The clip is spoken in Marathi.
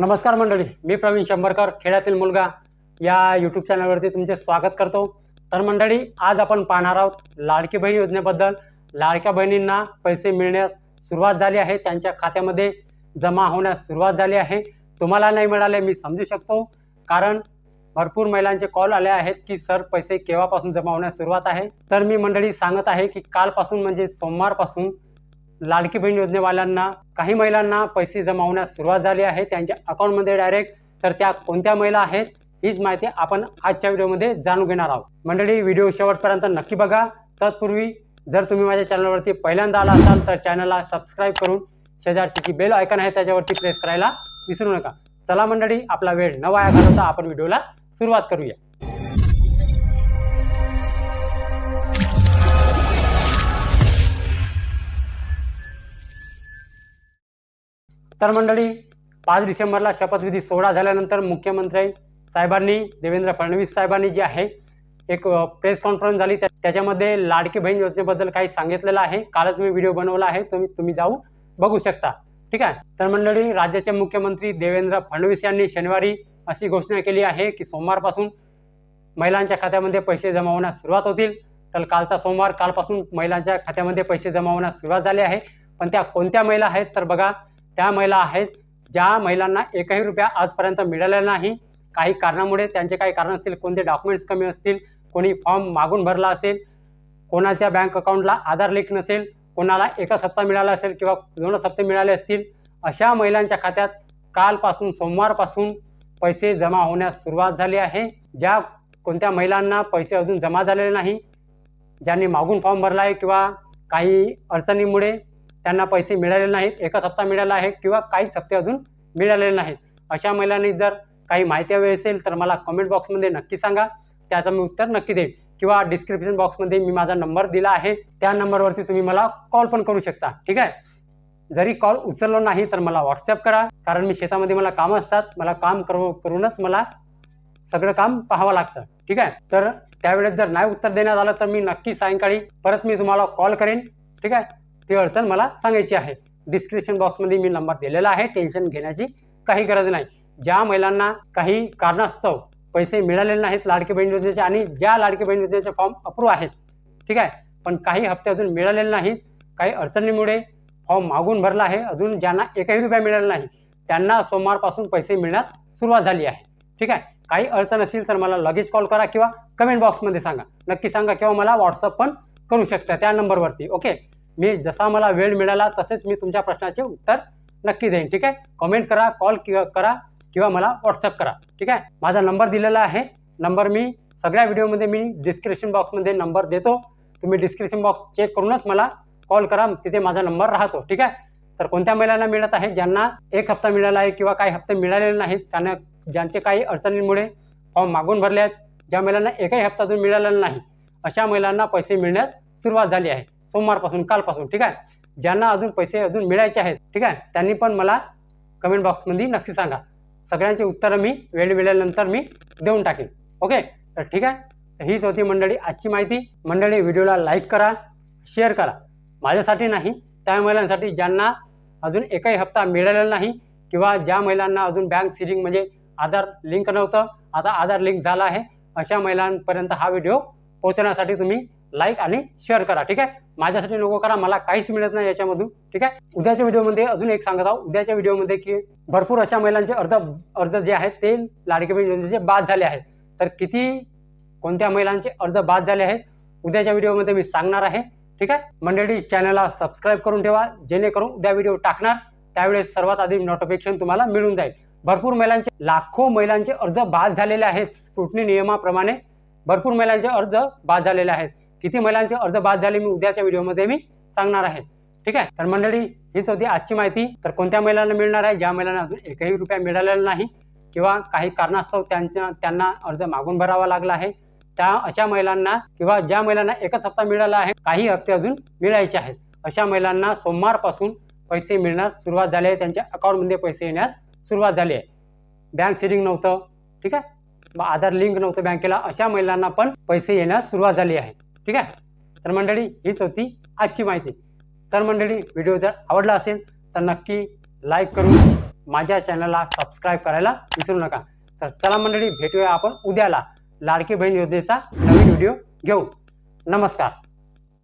नमस्कार मंडळी मी प्रवीण शंभरकर खेड्यातील मुलगा. या यूट्यूब चॅनलवरती तुमचे स्वागत करतो. तर मंडळी आज आपण पाहणार आहोत लाडकी बहीण योजनेबद्दल. लाडक्या बहिणींना पैसे मिळण्यास सुरुवात झाली आहे. त्यांच्या खात्यामध्ये जमा होण्यास सुरुवात झाली आहे. तुम्हाला नाही मिळाले मी समजू शकतो. कारण भरपूर महिलांचे कॉल आले आहेत की सर पैसे केव्हापासून जमा होण्यास सुरुवात आहे? तर मी मंडळी सांगत आहे की कालपासून म्हणजे सोमवारपासून लाडकी बहीण योजनेवाल्यांना काही महिलांना पैसे जमावण्यास सुरुवात झाली आहे. त्यांच्या अकाउंटमध्ये डायरेक्ट तर त्या कोणत्या महिला आहेत हीच माहिती आपण आजच्या व्हिडिओमध्ये जाणून घेणार आहोत. मंडळी व्हिडिओ शेवटपर्यंत नक्की बघा. तत्पूर्वी जर तुम्ही माझ्या चॅनलवरती पहिल्यांदा आला असाल तर चॅनलला सबस्क्राईब करून शेजारची जी बेल आयकन आहे त्याच्यावरती प्रेस करायला विसरू नका. चला मंडळी आपला वेळ न वाया घालवता आपण व्हिडिओला सुरुवात करूया. तर मंडळी पाच डिसेंबरला शपथविधी सोहळा झाल्यानंतर मुख्यमंत्री साहेबांनी देवेंद्र फडणवीस साहेबांनी जे आहे एक प्रेस कॉन्फरन्स झाली. त्या- त्याच्यामध्ये लाडकी बहीण योजनेबद्दल काही सांगितलेलं आहे. कालच मी व्हिडिओ बनवला आहे. तुम्ही तुम्ही जाऊ बघू शकता. ठीक आहे? तर मंडळी राज्याचे मुख्यमंत्री देवेंद्र फडणवीस यांनी शनिवारी अशी घोषणा केली आहे की सोमवारपासून महिलांच्या खात्यामध्ये पैसे जमा होण्यास सुरुवात होतील. तर कालचा सोमवार कालपासून महिलांच्या खात्यामध्ये पैसे जमा होण्यास सुरुवात झाली आहे. पण त्या कोणत्या महिला आहेत तर बघा त्या महिला आहेत ज्या महिलांना एकही रुपया आजपर्यंत मिळाला नाही काही कारणामुळे त्यांचे काही कारण असतील कोणते डॉक्युमेंट्स कमी असतील कोणी फॉर्म मागून भरला असेल कोणाच्या बँक अकाउंटला आधार लिंक नसेल कोणाला एकच हप्ता मिळाला असेल किंवा दोनच हप्ते मिळाले असतील अशा महिलांच्या खात्यात कालपासून सोमवारपासून पैसे जमा होण्यास सुरुवात झाली आहे. ज्या कोणत्या महिलांना पैसे अजून जमा झालेले नाही ज्यांनी मागून फॉर्म भरला आहे किंवा काही अडचणीमुळे त्यांना पैसे मिळालेले नाहीत एकच हप्ता मिळाला आहे किंवा काहीच हप्ते अजून मिळालेले नाहीत. अशा महिलांनी जर काही माहिती हवी असेल तर मला कमेंट बॉक्समध्ये नक्की सांगा. त्याचं मी उत्तर नक्की देईन. किंवा डिस्क्रिप्शन बॉक्समध्ये मी माझा नंबर दिला आहे. त्या नंबरवरती तुम्ही मला कॉल पण करू शकता. ठीक आहे? जरी कॉल उचललो नाही तर मला व्हॉट्सअप करा. कारण मी शेतामध्ये मला कामं असतात. मला काम करू करूनच मला सगळं काम पाहावं लागतं. ठीक आहे? तर त्यावेळेस जर नाही उत्तर देण्यात आलं तर मी नक्की सायंकाळी परत मी तुम्हाला कॉल करेन. ठीक आहे? ती अडचण मला सांगायची आहे. डिस्क्रिप्शन बॉक्समध्ये मी नंबर दिलेला आहे. टेन्शन घेण्याची काही गरज नाही. ज्या महिलांना काही कारणास्तव पैसे मिळालेले नाहीत लाडकी बहीण योजनेचे आणि ज्या लाडकी बहीण योजनेचे फॉर्म अप्रूव्ह आहेत ठीक आहे? पण काही हप्ते अजून मिळालेले नाहीत. काही अडचणीमुळे फॉर्म मागून भरला आहे. अजून ज्यांना एकही रुपया मिळाला नाही त्यांना सोमवारपासून पैसे मिळण्यास सुरुवात झाली आहे ठीक आहे? काही अडचण असेल तर मला लगेच कॉल करा किंवा कमेंट बॉक्समध्ये सांगा. नक्की सांगा किंवा मला व्हॉट्सअप पण करू शकता त्या नंबरवरती ओके? मी जसा मला वेळ मिळाला तसेच मी तुमच्या प्रश्नाचे उत्तर नक्की देईन ठीक आहे? कमेंट करा कॉल किंवा करा किंवा मला व्हॉट्सअप करा ठीक आहे? माझा नंबर दिलेला आहे. नंबर मी सगळ्या व्हिडिओमध्ये मी डिस्क्रिप्शन बॉक्समध्ये नंबर देतो. तुम्ही डिस्क्रिप्शन बॉक्स चेक करूनच मला कॉल करा तिथे माझा नंबर राहतो ठीक आहे? तर कोणत्या महिलांना मिळत आहे? ज्यांना एक हप्ता मिळाला आहे किंवा काही हप्ते मिळालेले नाहीत त्यांना ज्यांचे काही अडचणींमुळे फॉर्म मागून भरले आहेत ज्या महिलांना एकही हप्ता अजून मिळालेला नाही अशा महिलांना पैसे मिळण्यास सुरुवात झाली आहे. सोमवारपासून कालपासून ठीक आहे? ज्यांना अजून पैसे अजून मिळायचे आहेत ठीक आहे? त्यांनी पण मला कमेंट बॉक्समध्ये नक्की सांगा. सगळ्यांची उत्तरं मी वेळ मिळाल्यानंतर मी देऊन टाकेन. ओके? तर ठीक आहे? तर हीच होती मंडळी आजची माहिती. मंडळी व्हिडिओला लाईक करा शेअर करा. माझ्यासाठी नाही त्या महिलांसाठी ज्यांना अजून एकही हप्ता मिळालेला नाही किंवा ज्या महिलांना अजून बँक सिलिंग म्हणजे आधार लिंक नव्हतं आता आधार लिंक झाला आहे अशा महिलांपर्यंत हा व्हिडिओ पोहोचण्यासाठी तुम्ही लाईक आणि शेअर करा ठीक आहे? माझ्यासाठी नको करा मला काहीच मिळत नाही याच्यामधून ठीक आहे? उद्याच्या व्हिडिओमध्ये अजून एक सांगत आहोत उद्याच्या व्हिडिओमध्ये की भरपूर अशा महिलांचे अर्ज अर्ज जे आहेत ते लाडके बहीण योजनेचे बाद झाले आहेत. तर किती कोणत्या महिलांचे अर्ज बाद झाले आहेत उद्याच्या व्हिडिओमध्ये मी सांगणार आहे ठीक आहे? मंडळी चॅनलला सबस्क्राईब करून ठेवा जेणेकरून उद्या व्हिडिओ टाकणार त्यावेळेस सर्वात आधी नोटिफिकेशन तुम्हाला मिळून जाईल. भरपूर महिलांचे लाखो महिलांचे अर्ज बाद झालेले आहेत. स्क्रुटनी नियमाप्रमाणे भरपूर महिलांचे अर्ज बाद झालेले आहेत. किती महिलांचे अर्ज बाद झाले मी उद्याच्या व्हिडिओमध्ये मी सांगणार आहे. ठीक आहे? तर मंडळी हीच होती आजची माहिती. तर कोणत्या महिलांना मिळणार आहे? ज्या महिलांना अजून एकही रुपया मिळालेला नाही किंवा काही कारणास्तव त्यांच्या त्यांना अर्ज मागून भरावा लागला आहे त्या अशा महिलांना किंवा ज्या महिलांना एकच हप्ता मिळाला आहे काही हप्ते अजून मिळायचे आहेत. अशा महिलांना सोमवारपासून पैसे मिळण्यास सुरुवात झाली आहे. त्यांच्या अकाउंटमध्ये पैसे येण्यास सुरुवात झाली आहे. बँक सिलिंग नव्हतं. ठीक आहे? मग आधार लिंक नव्हतं बँकेला. अशा महिलांना पण पैसे येण्यास सुरुवात झाली आहे. ठीक आहे? तर मंडळी हीच होती आजची माहिती. तर मंडळी व्हिडिओ जर आवडला असेल तर नक्की लाईक करून माझ्या चॅनलला सबस्क्राईब करायला विसरू नका. तर चला मंडळी भेटूया आपण उद्याला लाडकी बहीण योजनेचा नवीन व्हिडिओ घेऊ नमस्कार.